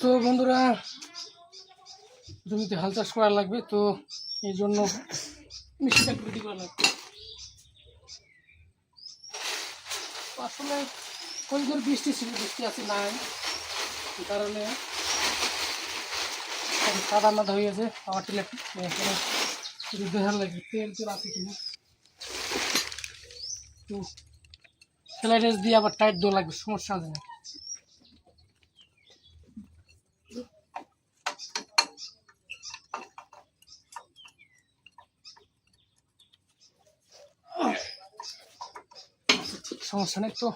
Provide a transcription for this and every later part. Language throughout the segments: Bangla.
তো বন্ধুরা, জমিতে হাল চাষ করা লাগবে, তো এই জন্য একটু রেডি করা লাগবে। আসলে বৃষ্টি ছিল, বৃষ্টি আছে নাই কারণে সাদা মাদা হয়ে গেছে শুধু দেখার লাগবে, তেল তেল আছে কিনা। তো সেলাই রেস দিয়ে আবার টাইট দেওয়া লাগবে, সমস্যা আছে না। সমস্যা নেই তো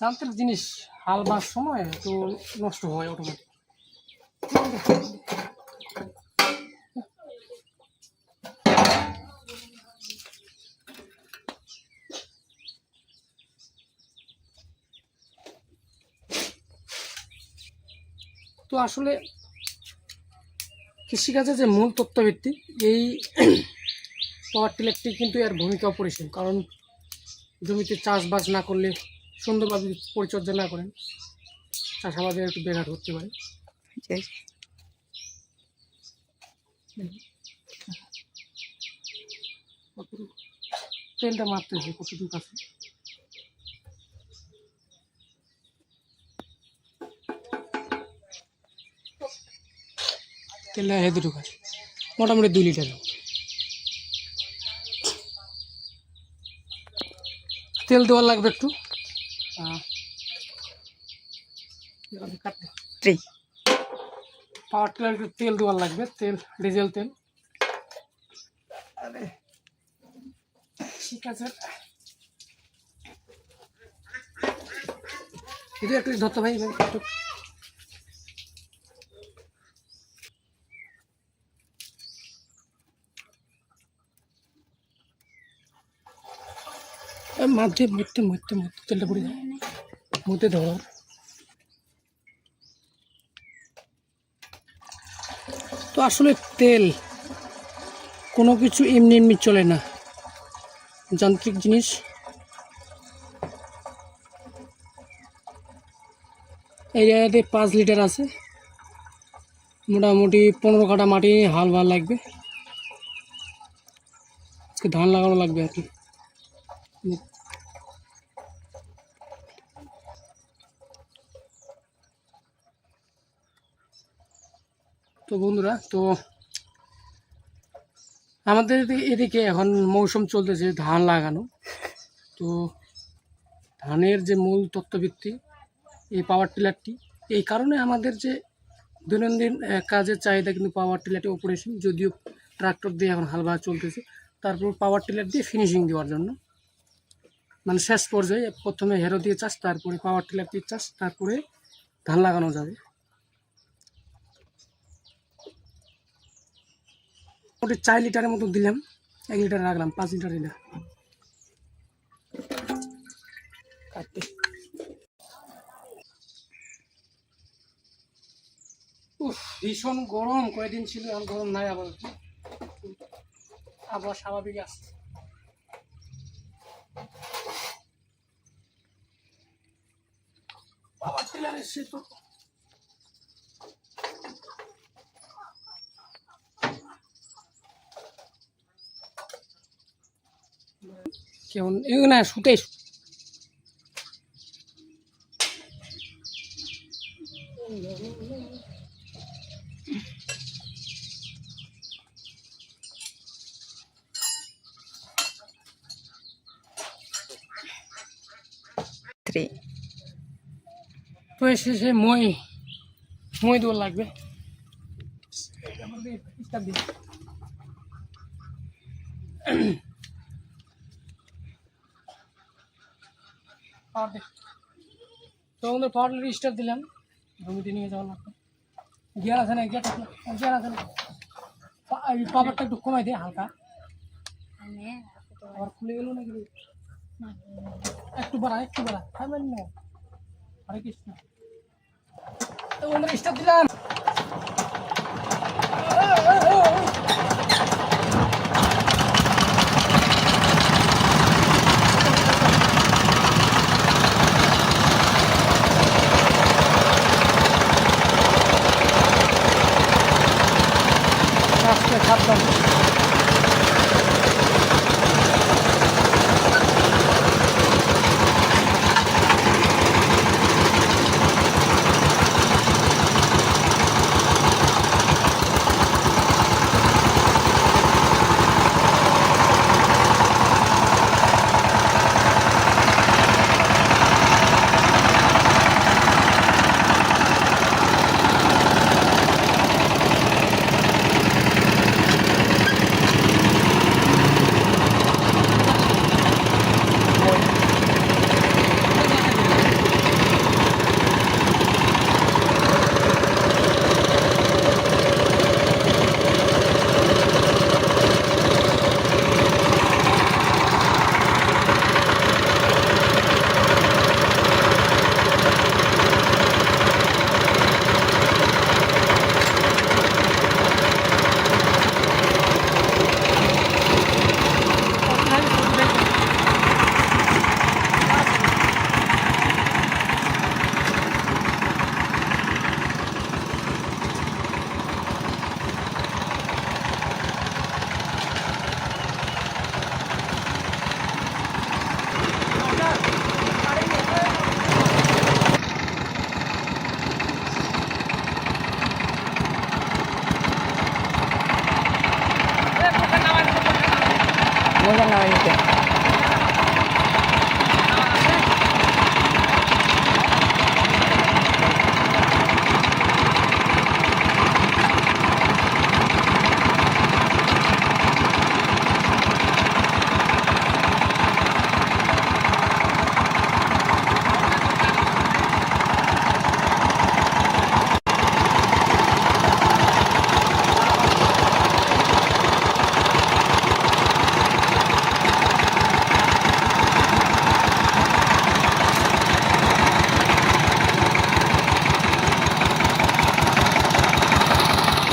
যান্ত্রিক জিনিস হাল বার সময় তো নষ্ট হয় অটোমেটিক তো আসলে কৃষিকাজে যে মূল তত্ত্বভিত্তিক এই পাওয়ার টিলারটি কিন্তু এর ভূমিকা অপরিসীম, কারণ জমিতে চাষবাস না করলে সুন্দরভাবে পরিচর্যা না করেন চাষাবাদের একটু ব্যাঘাত করতে পারে। তেলটা মারতেছে কতটুকু কাছে? তেলটা হেঁটুকু আছে মোটামুটি দুই লিটার। তেল দেওয়া লাগবে একটু। পাওয়ার টিলার একটু তেল দেওয়ার লাগবে তেল ডিজেল তেল। আরে। ঠিক আছে। এটা একটু ধরতে ভাই ভাই, একটু। মাঝে, মধ্যে মধ্যে মধ্যে তেলটা পড়ে যায়। মধ্যে ধর। তো আসলে তেল, কোনো কিছু এমনি এমনি চলে না। যান্ত্রিক জিনিস। এই জায়গাতে পাঁচ লিটার আছে। মোটামুটি পনেরো কাটা মাটি হাল ভালো লাগবে। আজকে ধান লাগানো লাগবে আর কি। তো বন্ধুরা, তো আমাদের এদি- এদিকে এখন মৌসুম চলতেছে ধান লাগানো। তো ধানের যে মূল তত্ত্বভিত্তি, এই পাওয়ার টিলারটি এই কারণে আমাদের যে দৈনন্দিন কাজের চাহিদা কিন্তু পাওয়ার টিলারটি অপারেশন যদিও ট্রাক্টর দিয়ে এখন হাল চলতেছে, তারপর পাওয়ার টিলার দিয়ে ফিনিশিং দেওয়ার জন্য। মানে শেষ পর্যায়ে প্রথমে হেরো দিয়ে চাষ, তারপরে পাওয়ার টিলার দিয়ে চাষ, তারপরে ধান লাগানো যাবে। ওটা চার লিটারের মতো দিলাম। এক লিটার রাখলাম, পাঁচ লিটার দিলাম। ভীষণ গরম। কয়েকদিন ছিল, এখন গরম নাই আবার। আবহাওয়া স্বাভাবিক আসছে বাবা টেলার তো। কেমন এগুলো না শুতে থ্রি তো এসে সে মই মই দেওয়া লাগবে স্টার পাওয়ার দে তো আমাদের পাওয়ার স্টার দিলাম। জমিতে নিয়ে যাওয়া লাগবে গিয়ার আছে না গিয়ার গিয়ার আছে না। পাওয়ারটা একটু কমাই দে হালকা। আবার খুলে গেল না গেল একটু বাড়া একটু বাড়া। থামবেন না। হরে কৃষ্ণ। তো আমরা স্টার দিলাম।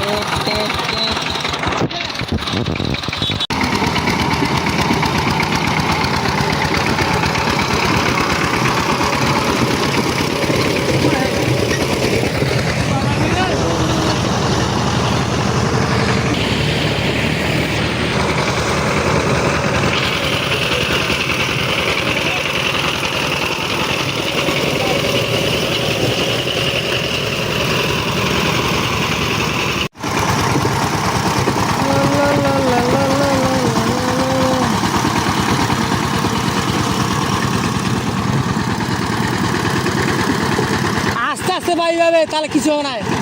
って。বাইরে যাবে তাহলে কিছু হবে না